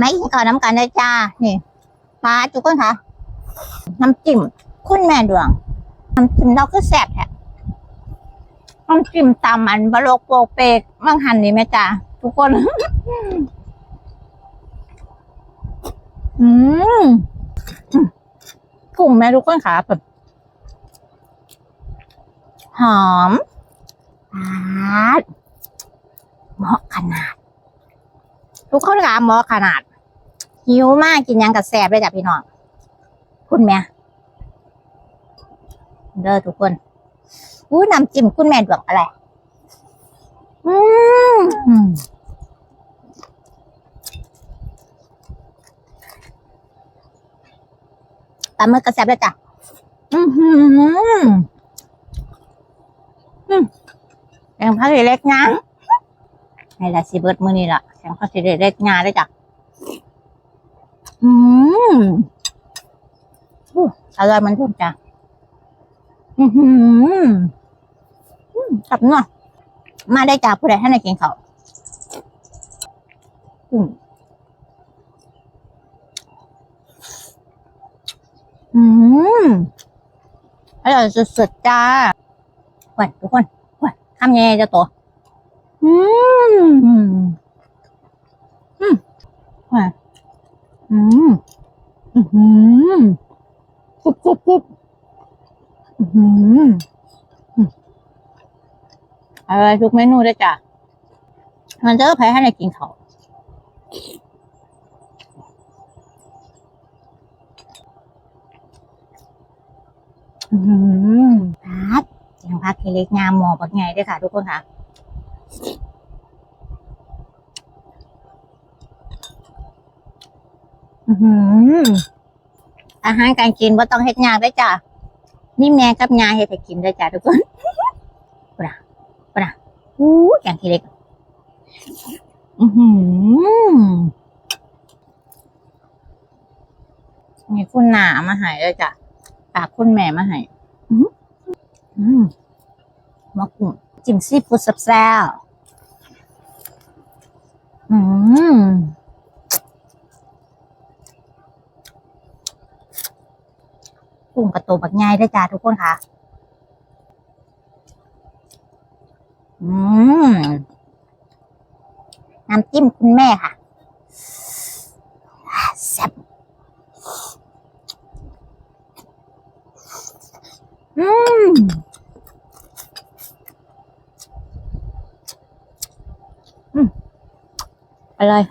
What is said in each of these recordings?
ไม่กินข้าวน้ำกันเลยจ้า นี่ปลาทุกคนค่ะน้ำจิ้มคุณแม่ดวงน้ำจิ้มเราก็แซ่บแท้น้ำจิ้มตามอันบะโลกโปกเปกมังหันนี่ไหมจ้าทุกคน อืมกุ้งแม่ทุกคนค่ะแบบหอมปาดเหมาะขนาด ทุกคนค่ะเหมาะขนาด หิวมากกินยังกับแซบเลยจ้ะพี่น้องคุณแม่เด้อทุกคนอู้น้ำจิ้มคุณแม่ดวงอะไรอืมปลาหมึกกระแซบเลยจ้ะอือหืออืมแกงผักเล็กนะนี่แหละสิเบิร์ดมือนี่ละแกงผักเล็กงาเลยจ้ะ อืมอร่อยมันทุกจ้ะอืมกับเนาะมาได้จ้ะผู้ใดท่านไหนกินเขาอืมอืมอร่อยสุดๆจ้าหวานทุกคนหวานทำยังไงจ้าตัวอืมอืมหวาน อืมอือหือกรุบกรุบกรุบอืมอะไรทุกเมนูเลยจ้ะมันจะไปให้ในกินเขาอือหือพักยังพักเล็กงามหมอปักไงด้วยค่ะ ทุกคนค่ะ อาหารการกินว่าต้องเฮ็ดยากได้จ้ะนี่แม่กับยาเฮ็ดให้กินได้จ้ะทุกคนปะปะอู้อย่างที่เล็ก อือหือมีคุณหนามาให้เลยจ้ะฝากคุณแม่มาให้อืออืมมะกุ้งจิ้มซีฟู้ดแซ่บๆอืม กุ้งกระโตบักใหญ่ได้จ้าทุกคนค่ะ อืมน้ำจิ้มคุณแม่ค่ะแซ่บอืมอืมอร่อย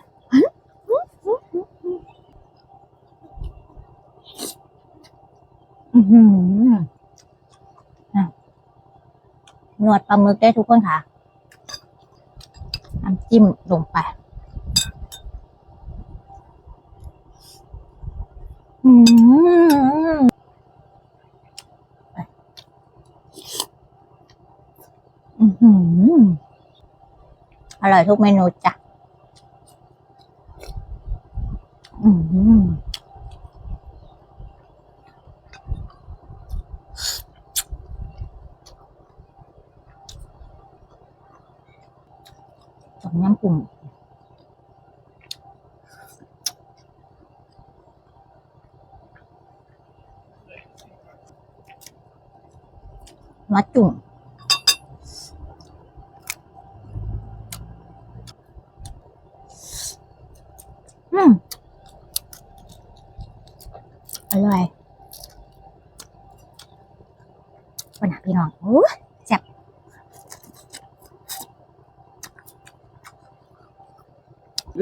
อือ หืออะหนวดปลาหมึกได้ทุกคนค่ะ น้ำจิ้มลงไป อืมอือหืออร่อยทุกเมนูจ้ะ อืม ต้มยำกุ้งมาจุ่มอืมอร่อยวันหนักพี่น้องโอ้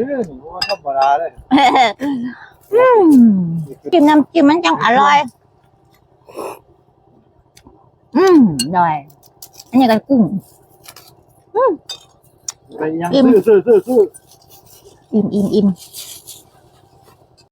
ยนี่นี่ว่าธรรมดาเลยอืมจิ้มน้ำจิ้มมันจังอร่อย อืมอร่อย อันนี้ก็กุ้งไปยังซื้อซื้อซื้อซื้ออิ่มอิ่มอิ่ม